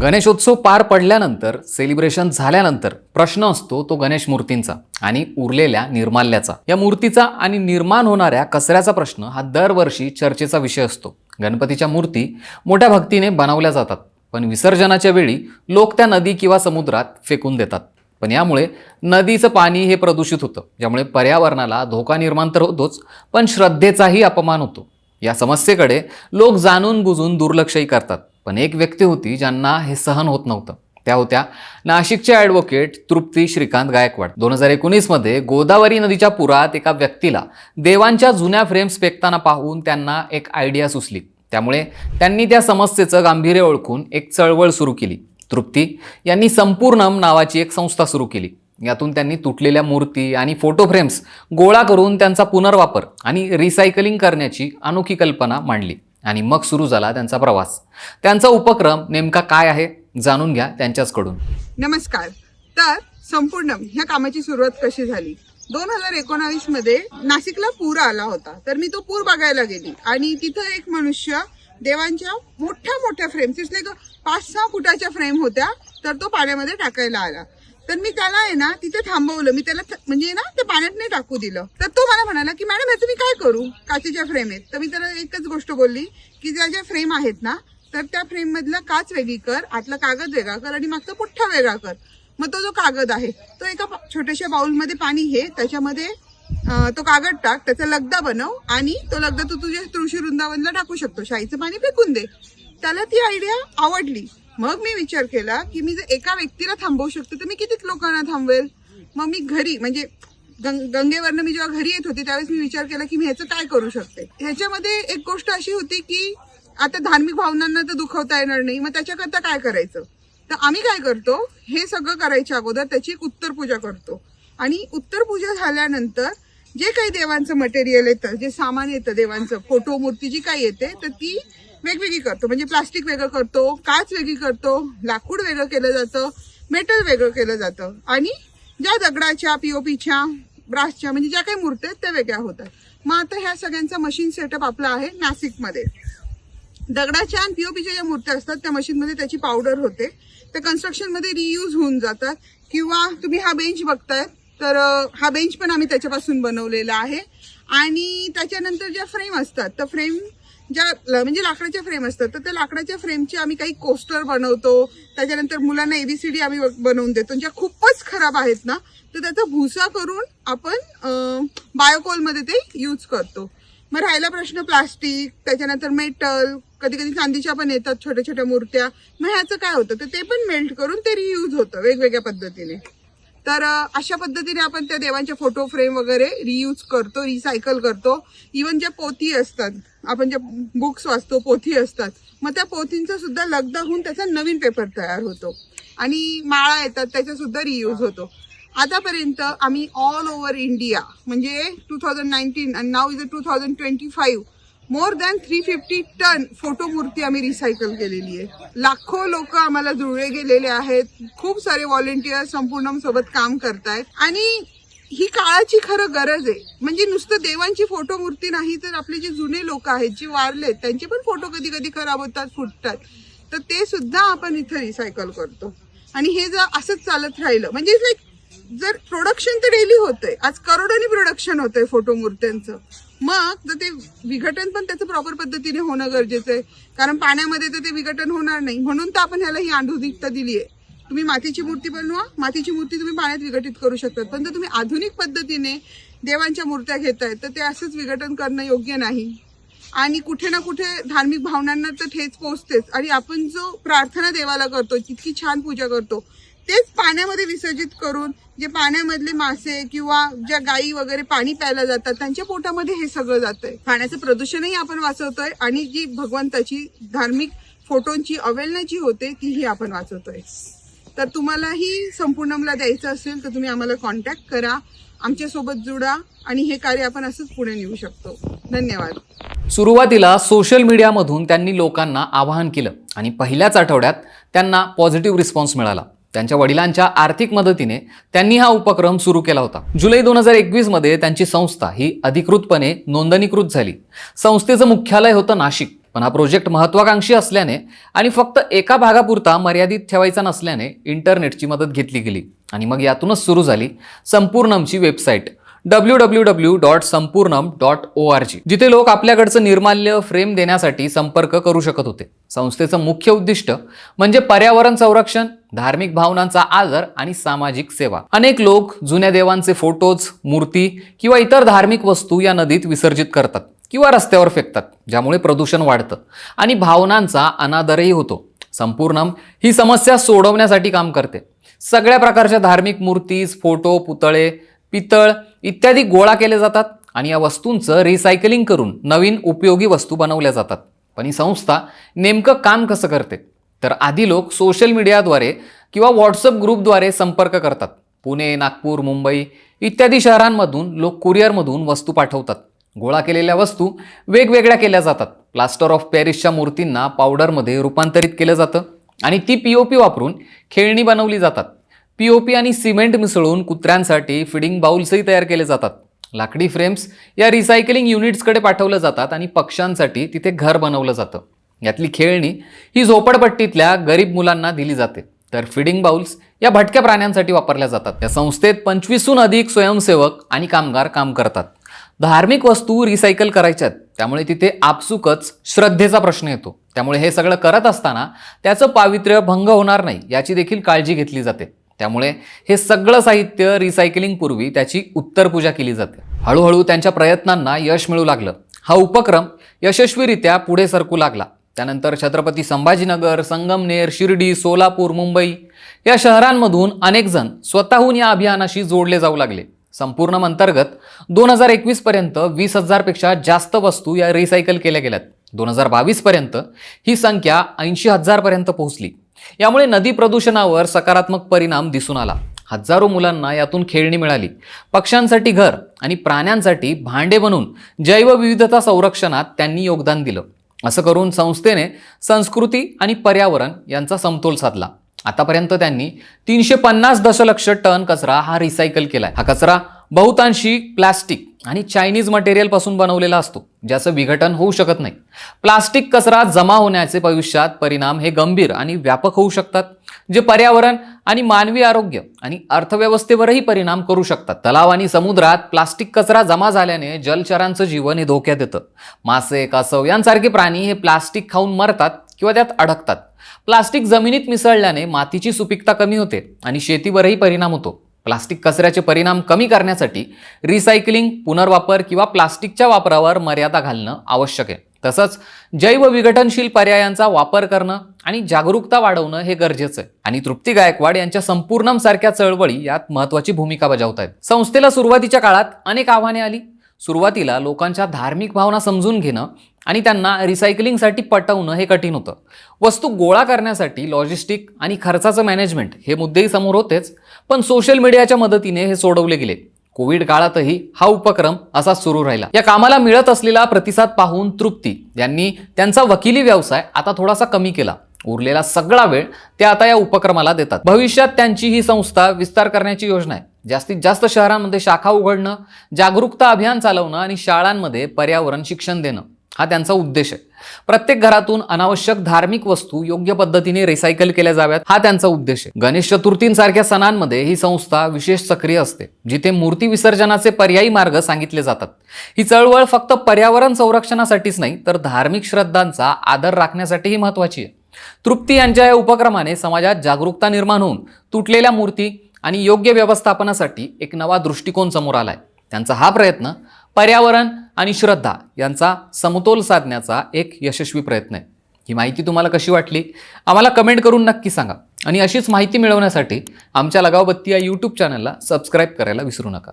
गणेशोत्सव पार पडल्यानंतर सेलिब्रेशन झाल्यानंतर प्रश्न असतो तो गणेश मूर्तींचा आणि उरलेल्या निर्माल्याचा. या मूर्तीचा आणि निर्माण होणाऱ्या कचऱ्याचा प्रश्न हा दरवर्षी चर्चेचा विषय असतो. गणपतीच्या मूर्ती मोठ्या भक्तीने बनवल्या जातात पण विसर्जनाच्या वेळी लोक त्या नदी किंवा समुद्रात फेकून देतात. पण यामुळे नदीचं पाणी हे प्रदूषित होतं ज्यामुळे पर्यावरणाला धोका निर्माण तर होतोच पण श्रद्धेचाही अपमान होतो. या समस्येकडे लोक जाणून बुजून दुर्लक्षही करतात. पण एक व्यक्ती होती ज्यांना हे सहन होत नव्हतं. त्या होत्या नाशिकचे ॲडव्होकेट तृप्ती श्रीकांत गायकवाड. दोन हजार एकोणीसमध्ये गोदावरी नदीच्या पुरात एका व्यक्तीला देवांच्या जुन्या फ्रेम्स फेकताना पाहून त्यांना एक आयडिया सुचली. त्यामुळे त्यांनी त्या समस्येचं गांभीर्य ओळखून एक चळवळ सुरू केली. तृप्ती यांनी संपूर्णम नावाची एक संस्था सुरू केली. यातून त्यांनी तुटलेल्या मूर्ती आणि फोटो फ्रेम्स गोळा करून त्यांचा पुनर्वापर आणि रिसायकलिंग करण्याची अनोखी कल्पना मांडली. आणि मग सुरू झाला त्यांचा प्रवास. त्यांचा उपक्रम नेमका काय आहे जाणून घ्या त्यांच्याचकडून. नमस्कार. तर संपूर्ण ह्या कामाची सुरुवात कशी झाली? दोन हजार एकोणावीसमध्ये नाशिकला पूर आला होता. तर मी तो पूर बघायला गेली. आणि तिथं एक मनुष्य देवांच्या मोठ्या मोठ्या फ्रेम तिथले पाच सहा फुटाच्या फ्रेम होत्या तर तो पाण्यामध्ये टाकायला आला. तर मी त्याला आहे ना तिथे थांबवलं. मी त्याला म्हणजे ना ते पाण्यात नाही टाकू दिलं. तर तो मला म्हणाला की मॅडम याचं मी काय करू? काचेच्या फ्रेम आहेत तर मी त्याला एकच गोष्ट बोलली की ज्या ज्या फ्रेम आहेत ना तर त्या फ्रेम मधला काच वेगळी कर आतला कागद वेगळा कर आणि मागचा पुठ्ठा वेगळा कर. मग तो जो कागद आहे तो एका छोट्याशा बाउलमध्ये पाणी घे त्याच्यामध्ये तो कागद टाक त्याचा लगदा बनव आणि तो लगदा तू तुझ्या तुळशी वृंदावनला टाकू शकतो. शाईचं पाणी फेकून दे. त्याला ती आयडिया आवडली. मग मी विचार केला की मी जर एका व्यक्तीला थांबवू शकतो तर मी किती लोकांना थांबवेल? मग मी घरी म्हणजे गंग- गंगेवरनं मी जेव्हा घरी येत होते त्यावेळेस मी विचार केला की मी ह्याचं काय करू शकते? ह्याच्यामध्ये एक गोष्ट अशी होती की आता धार्मिक भावनांना तर दुखवता येणार नाही मग त्याच्याकरता काय करायचं? तर आम्ही काय करतो हे सगळं करायच्या अगोदर त्याची एक उत्तर पूजा करतो. आणि उत्तर पूजा झाल्यानंतर जे काही देवांचं मटेरियल येतं जे सामान येतं देवांचं फोटो मूर्ती जी काही येते तर ती वेगवेगळी करतो. म्हणजे प्लास्टिक वेगळं करतो काच वेगळी करतो लाकूड वेगळं केलं जातं मेटल वेगळं केलं जातं. आणि ज्या दगडाच्या पीओपीच्या ब्रासच्या म्हणजे ज्या काही मूर्त्या आहेत त्या वेगळ्या होतात. मग आता ह्या सगळ्यांचा मशीन सेटअप आपला आहे नाशिकमध्ये. दगडाच्या आणि पीओपीच्या ज्या मूर्त्या असतात त्या मशीनमध्ये त्याची पावडर होते. त्या कन्स्ट्रक्शनमध्ये रियूज होऊन जातात. किंवा तुम्ही हा बेंच बघताय तर हा बेंच पण आम्ही त्याच्यापासून बनवलेला आहे. आणि त्याच्यानंतर ज्या फ्रेम असतात तर फ्रेम ज्या ल- म्हणजे लाकडाच्या फ्रेम असतात. तर त्या लाकडाच्या फ्रेमचे आम्ही काही कोस्टर बनवतो. त्याच्यानंतर मुलांना एबीसीडी आम्ही बनवून देतो. ज्या खूपच खराब आहेत ना तर त्याचा भुसा करून आपण बायोकोलमध्ये ते यूज करतो. मग राहिला प्रश्न प्लास्टिक त्याच्यानंतर मेटल कधी कधी चांदीच्या पण येतात छोट्या छोट्या मूर्त्या. मग ह्याचं काय होतं? तर ते पण मेल्ट करून ते रियूज होतं वेगवेगळ्या पद्धतीने. तर अशा पद्धतीने आपण त्या देवांच्या फोटो फ्रेम वगैरे रियूज करतो रिसायकल करतो. इवन ज्या पोथी असतात आपण ज्या बुक्स वाचतो पोथी असतात मग त्या पोथींचा सुद्धा लगदा होऊन त्याचा नवीन पेपर तयार होतो. आणि माळा येतात त्याचा सुद्धा रियूज होतो. आतापर्यंत आम्ही ऑल ओव्हर इंडिया म्हणजे two thousand nineteen and now is a two thousand twenty five more than three fifty ton photo मूर्ती आम्ही रिसायकल केलेली आहे. लाखो लोक आम्हाला जुळले गेलेले आहेत. खूप सारे व्हॉलेंटियर संपूर्ण सोबत काम करतायत. आणि ही काळाची खरं गरज आहे. म्हणजे नुसतं देवांची फोटो मूर्ती नाही तर आपले जे जुने लोक आहेत जे वारलेत त्यांचे पण फोटो कधी कधी खराब होतात फुटतात. तर ते सुद्धा आपण इथं रिसायकल करतो. आणि हे जर असंच चालत राहिलं म्हणजे लाईक जर प्रोडक्शन तर डेली होतंय. आज करोडोनी प्रोडक्शन होतंय फोटो मूर्त्यांचं मग तर ते विघटन पण त्याचं प्रॉपर पद्धतीने होणं गरजेचं आहे. कारण पाण्यामध्ये तर ते विघटन होणार नाही. म्हणून तर आपण ह्याला ही आधुनिकता दिली आहे. तुम्ही मातीची मूर्ती बनवा. मातीची मूर्ती तुम्ही पाण्यात विघटित करू शकतात. पण जर तुम्ही आधुनिक पद्धतीने देवांच्या मूर्त्या घेताय तर ते असंच विघटन करणं योग्य नाही. आणि कुठे ना कुठे धार्मिक भावनांना तर ठेच पोचतेच. आणि आपण जो प्रार्थना देवाला करतो जितकी छान पूजा करतो तेच पाण्यामध्ये विसर्जित करून जे पाण्यामधले मासे किंवा ज्या गायी वगैरे पाणी प्यायला जातात त्यांच्या पोटामध्ये हे सगळं जातंय. पाण्याचं प्रदूषणही आपण वाचवतोय आणि जी भगवंताची धार्मिक फोटोंची अवेलना जी होते तीही आपण वाचवतोय. तर तुम्हालाही संपूर्णमला द्यायचं असेल तर तुम्ही आम्हाला कॉन्टॅक्ट करा आमच्यासोबत जुडा आणि हे कार्य आपण असंच पुढे नेऊ शकतो. धन्यवाद. सुरुवातीला सोशल मीडियामधून त्यांनी लोकांना आवाहन केलं आणि पहिल्याच आठवड्यात त्यांना पॉझिटिव्ह रिस्पॉन्स मिळाला. त्यांच्या वडिलांच्या आर्थिक मदतीने त्यांनी हा उपक्रम सुरू केला होता. जुलै दोन हजार एकवीसमध्ये त्यांची संस्था ही अधिकृतपणे नोंदणीकृत झाली. संस्थेचं मुख्यालय होतं नाशिक पण हा प्रोजेक्ट महत्वाकांक्षी असल्याने आणि फक्त एका भागापुरता मर्यादित ठेवायचा नसल्याने इंटरनेटची मदत घेतली गेली आणि मग यातूनच सुरू झाली संपूर्णमची website. W W W dot Sampoornam dot O R G जिथे लोक आपल्याकडचं निर्माल्य फ्रेम देण्यासाठी संपर्क करू शकत होते. संस्थेचं मुख्य उद्दिष्ट म्हणजे पर्यावरण संरक्षण धार्मिक भावनांचा आदर आणि सामाजिक सेवा. अनेक लोक जुन्या देवांचे फोटोज मूर्ती किंवा इतर धार्मिक वस्तू या नदीत विसर्जित करतात किंवा रस्त्यावर फेकतात ज्यामुळे प्रदूषण वाढतं आणि भावनांचा अनादरही होतो. संपूर्णम ही समस्या सोडवण्यासाठी काम करते. सगळ्या प्रकारच्या धार्मिक मूर्तीज फोटो पुतळे पितळ इत्यादी गोळा केले जातात आणि या वस्तूंचं रिसायकलिंग करून नवीन उपयोगी वस्तू बनवल्या जातात. पण ही संस्था नेमकं काम कसं करते? तर आधी लोक सोशल मीडियाद्वारे किंवा व्हॉट्सअप ग्रुपद्वारे संपर्क करतात. पुणे नागपूर मुंबई इत्यादी शहरांमधून लोक कुरिअरमधून वस्तू पाठवतात. गोळा केलेल्या वस्तू वेगवेगळ्या केल्या जातात. प्लास्टर ऑफ पॅरिसच्या मूर्तींना पावडरमध्ये रूपांतरित केलं जातं आणि ती पी ओ पी वापरून खेळणी बनवली जातात. पी ओ पी आणि सिमेंट मिसळून कुत्र्यांसाठी फिडिंग बाउल्सही तयार केले जातात. लाकडी फ्रेम्स या रिसायकलिंग युनिट्सकडे पाठवल्या जातात आणि पक्ष्यांसाठी तिथे घर बनवलं जातं. यातली खेळणी ही झोपडपट्टीतल्या गरीब मुलांना दिली जाते. तर फिडिंग बाउल्स या भटक्या प्राण्यांसाठी वापरल्या जातात. या संस्थेत पंचवीसहून अधिक स्वयंसेवक आणि कामगार काम करतात. धार्मिक वस्तू रिसायकल करायच्यात त्यामुळे तिथे आपसुकच श्रद्धेचा प्रश्न येतो. त्यामुळे हे सगळं करत असताना त्याचं पावित्र्य भंग होणार नाही याची देखील काळजी घेतली जाते. त्यामुळे हे सगळं साहित्य रिसायकलिंगपूर्वी त्याची उत्तर पूजा केली जाते. हळूहळू त्यांच्या प्रयत्नांना यश मिळू लागलं. हा उपक्रम यशस्वीरित्या पुढे सरकू लागला. त्यानंतर छत्रपती संभाजीनगर संगमनेर शिर्डी सोलापूर मुंबई या शहरांमधून अनेकजण स्वतःहून या अभियानाशी जोडले जाऊ लागले. संपूर्ण अंतर्गत दोन हजार एकवीस पर्यंत वीस हजारपेक्षा जास्त वस्तू या रिसायकल केल्या गेल्यात. दोन हजार बावीसपर्यंत ही संख्या ऐंशी हजारपर्यंत पोहोचली. यामुळे नदी प्रदूषणावर सकारात्मक परिणाम दिसून आला. हजारो मुलांना यातून खेळणी मिळाली. पक्ष्यांसाठी घर आणि प्राण्यांसाठी भांडे बनून जैवविविधता संरक्षणात त्यांनी योगदान दिलं. असं करून संस्थेने संस्कृती आणि पर्यावरण यांचा समतोल साधला. आतापर्यंत त्यांनी तीनशे पन्नास दशलक्ष टन कचरा हा रिसायकल केलाय. हा कचरा बहुतांशी प्लास्टिक आणि चायनीज मटेरियलपासून बनवलेला असतो ज्याचं विघटन होऊ शकत नाही. प्लास्टिक कचरा जमा होण्याचे भविष्यात परिणाम हे गंभीर आणि व्यापक होऊ शकतात जे पर्यावरण आणि मानवी आरोग्य आणि अर्थव्यवस्थेवरही परिणाम करू शकतात. तलाव आणि समुद्रात प्लास्टिक कचरा जमा झाल्याने जलचरांचं जीवन हे धोक्यात येतं. मासे कासव यांसारखे प्राणी हे प्लास्टिक खाऊन मरतात किंवा त्यात अडकतात. प्लास्टिक जमिनीत मिसळल्याने मातीची सुपीकता कमी होते आणि शेतीवरही परिणाम होतो. प्लास्टिक कचऱ्याचे परिणाम कमी करण्यासाठी रिसायकलिंग पुनर्वापर किंवा प्लास्टिकच्या वापरावर मर्यादा घालणं आवश्यक आहे. तसंच जैवविघटनशील पर्यायांचा वापर करणं आणि जागरूकता वाढवणं हे गरजेचं आहे. आणि तृप्ती गायकवाड यांच्या संपूर्णम सारख्या चळवळी यात महत्वाची भूमिका बजावत आहेत संस्थेला सुरुवातीच्या काळात अनेक आव्हाने आली. सुरुवातीला लोकांच्या धार्मिक भावना समजून घेणं आणि त्यांना रिसायकलिंगसाठी पटवणं हे कठीण होतं. वस्तू गोळा करण्यासाठी लॉजिस्टिक आणि खर्चाचं मॅनेजमेंट हे मुद्देही समोर होतेच पण सोशल मीडियाच्या मदतीने हे सोडवले गेले. कोविड काळातही हा उपक्रम असा सुरू राहिला. या कामाला मिळत असलेला प्रतिसाद पाहून तृप्ती यांनी त्यांचा वकिली व्यवसाय आता थोडासा कमी केला. उरलेला सगळा वेळ ते आता या उपक्रमाला देतात. भविष्यात त्यांची ही संस्था विस्तार करण्याची योजना आहे. जास्तीत जास्त शहरांमध्ये शाखा उघडणं जागरूकता अभियान चालवणं आणि शाळांमध्ये पर्यावरण शिक्षण देणं हा त्यांचा उद्देश आहे. प्रत्येक घरातून अनावश्यक धार्मिक वस्तू योग्य पद्धतीने रिसायकल केल्या जाव्यात हा त्यांचा उद्देश आहे. गणेश चतुर्थींसारख्या सणांमध्ये ही संस्था विशेष सक्रिय असते जिथे मूर्ती विसर्जनाचे पर्यायी मार्ग सांगितले जातात. ही चळवळ फक्त पर्यावरण संरक्षणासाठीच नाही तर धार्मिक श्रद्धांचा आदर राखण्यासाठीही महत्वाची आहे. तृप्ती यांच्या या उपक्रमाने समाजात जागरूकता निर्माण होऊन तुटलेल्या मूर्ती आणि योग्य व्यवस्थापनासाठी एक नवा दृष्टिकोन समोर आलाय. त्यांचा हा प्रयत्न पर्यावरण आणि श्रद्धा यांचा समतोल साधण्याचा एक यशस्वी प्रयत्न आहे. ही माहिती तुम्हाला कशी वाटली? आम्हाला कमेंट करून नक्की सांगा. आणि अशीच माहिती मिळवण्यासाठी आमच्या लगावबत्ती या यूट्यूब चॅनलला सबस्क्राईब करायला विसरू नका.